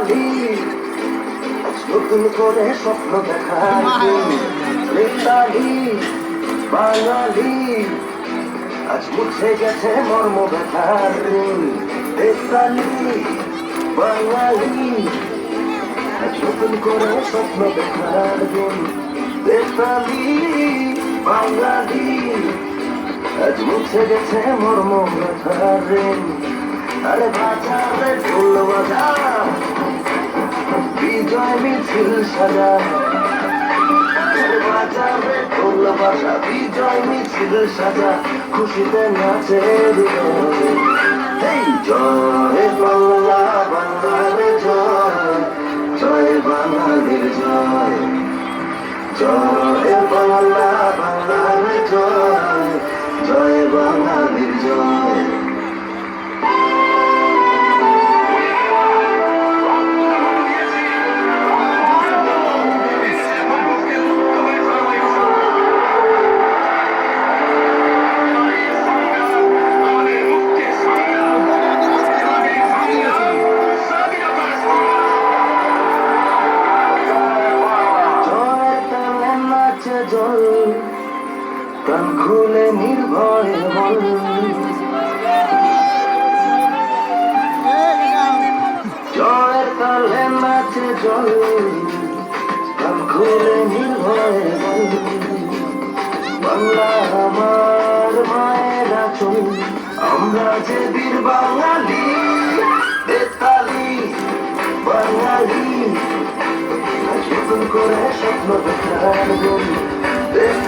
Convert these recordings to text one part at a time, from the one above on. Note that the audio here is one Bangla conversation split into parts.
বেতালি নতুন করে স্বপ্ন দেখার দিন বেতালি বাঙালি। আজ মুছে গেছে মর্ম ব্যথার বেতালি বাঙালি। আজ নতুন করে স্বপ্ন দেখার দিন বেতালি বাঙালি। আজ মুছে গেছে মর্ম ব্যথার আরে বাজারে ঢোল বাজা বিজয় মিছিল সাজা। বাজারে ঢোল বাজা বিজয় মিছিল সাজা। খুশিতে নাচে। এই জয় বাংলা, বাংলার জয়। জয় বাঙালির জয়। জয় বাংলা, বাংলার জয়। জয় বাঙালির জয়। জল প্রাণ খুলে নির্ভয়ে বল। জয়ের তালে নাচে জল প্রাণ খুলে নির্ভয়ে বল। বাংলা আমার মায়ের আচল আমরা যে বীর বাঙালি, বেতালি, বাঙালি। করে স্বপ্ন দেখার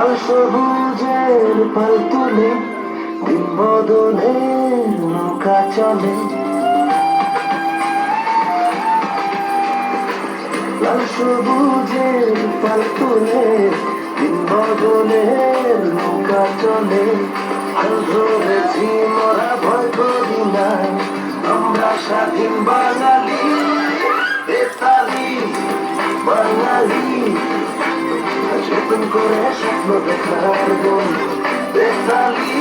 লাল সবুজের পাল তুলে দিন বদলে নৌকা চলে। লাল সবুজের পাল তুলে দিন বদলে নৌকা চলে। হাল ধরেছি মরা ভয় করি নাই আমরা স্বাধীন বাঙালি, বেতালি, বাঙালি। নতুন করে স্বপ্ন দেখার গুণ বেতালি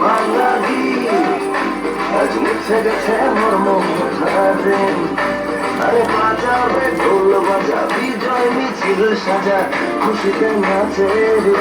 বাঙালি আজ মুছে গেছে আমার মন দিন আরে বাজাবে, ঢোল বাজা বিজয় মিছিল সাজা, খুশিতে নাচে রে।